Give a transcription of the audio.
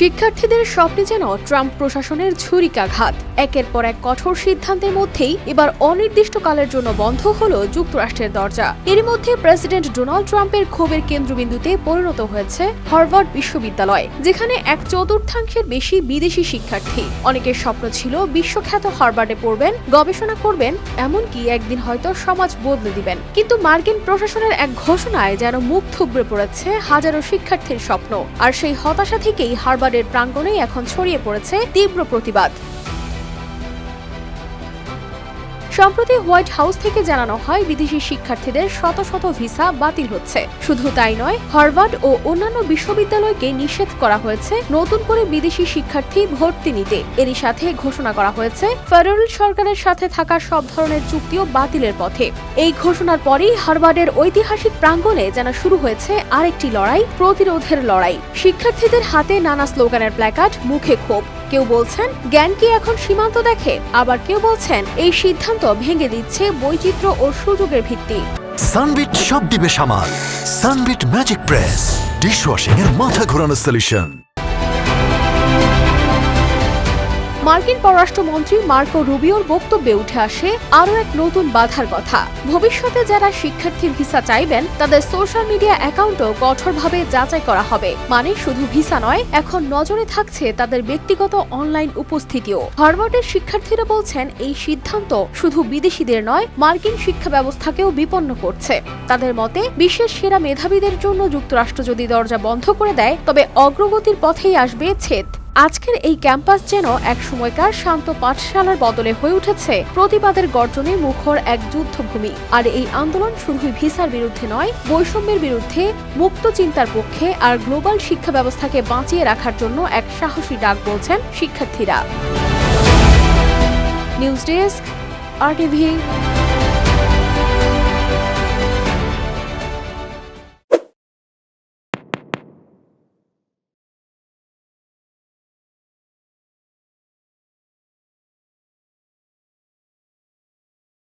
শিক্ষার্থীদের স্বপ্নে যেন ট্রাম্প প্রশাসনের ছুরিকাঘাত। একের পর এক কঠোর সিদ্ধান্তের মধ্যেই এবার অনির্দিষ্টকালের জন্য বন্ধ হলো যুক্তরাষ্ট্রের দরজা। এর মধ্যে প্রেসিডেন্ট ডোনাল্ড ট্রাম্পের ক্ষোভের কেন্দ্রবিন্দুতে পরিণত হয়েছে হার্ভার্ড বিশ্ববিদ্যালয়, যেখানে এক চতুর্থাংশের বেশি বিদেশি শিক্ষার্থী। অনেকের স্বপ্ন ছিল বিশ্বখ্যাত হার্ভার্ডে পড়বেন, গবেষণা করবেন, এমনকি একদিন হয়তো সমাজ বদলে দিবেন। কিন্তু মার্কিন প্রশাসনের এক ঘোষণায় যেন মুখ থুবড়ে পড়েছে হাজারো শিক্ষার্থীর স্বপ্ন। আর সেই হতাশা থেকেই হার্ভার্ডের প্রাঙ্গণেই এখন ছড়িয়ে পড়েছে তীব্র প্রতিবাদ। সম্প্রতি হোয়াইট হাউস থেকে জানানো হয়, বিদেশি শিক্ষার্থীদের শত শত ভিসা বাতিল হচ্ছে। শুধু তাই নয়, হার্ভার্ড ও অন্যান্য বিশ্ববিদ্যালয়কে নিষেধ করা হয়েছে নতুন করে বিদেশি শিক্ষার্থী ভর্তি নিতে। এরই সাথে ঘোষণা করা হয়েছে, ফেডারেল সরকারের সাথে থাকা সব ধরনের চুক্তিও বাতিলের পথে। এই ঘোষণার পরেই হার্ভার্ডের ঐতিহাসিক প্রাঙ্গণে যেন শুরু হয়েছে আরেকটি লড়াই, প্রতিরোধের লড়াই। শিক্ষার্থীদের হাতে নানা স্লোগানের প্ল্যাকার্ড, মুখে ক্ষোভ। কেউ বলছেন, জ্ঞান কি এখন সীমান্ত দেখে? আবার কেউ বলছেন, এই সিদ্ধান্ত ভেঙে দিচ্ছে বৈচিত্র্য ও সুযোগের ভিত্তি। সানবিট সব দিবে সামাল। Sunbit magic press dish dishwashing এর মাথা ঘোরানো সলিউশন মার্কিন পররাষ্ট্রমন্ত্রী মার্কো রুবিওর বক্তব্যে উঠে আসে আরও এক নতুন বাধার কথা। ভবিষ্যতে যারা শিক্ষার্থীর ভিসা চাইবেন, তাদের সোশ্যাল মিডিয়া অ্যাকাউন্টও কঠোরভাবে যাচাই করা হবে। মানে শুধু ভিসা নয়, এখন নজরে থাকছে তাদের ব্যক্তিগত অনলাইন উপস্থিতিও। হার্ভার্ডের শিক্ষার্থীরা বলছেন, এই সিদ্ধান্ত শুধু বিদেশিদের নয়, মার্কিন শিক্ষা ব্যবস্থাকেও বিপন্ন করছে। তাদের মতে, বিশ্বের সেরা মেধাবীদের জন্য যুক্তরাষ্ট্র যদি দরজা বন্ধ করে দেয়, তবে অগ্রগতির পথেই আসবে ছেদ। আজকের এই ক্যাম্পাস যেন এক সময়কার শান্ত পাঠশালার বদলে হয়ে উঠেছে। প্রতিবাদের গর্জনে মুখর এক যুদ্ধভূমি। আর এই আন্দোলন শুধুই ভিসার বিরুদ্ধে নয়, বৈষম্যের বিরুদ্ধে, মুক্ত চিন্তার পক্ষে আর গ্লোবাল শিক্ষা ব্যবস্থাকে বাঁচিয়ে রাখার জন্য এক সাহসী ডাক বলছেন শিক্ষার্থীরা। নিউজ ডেস্ক, আর টিভি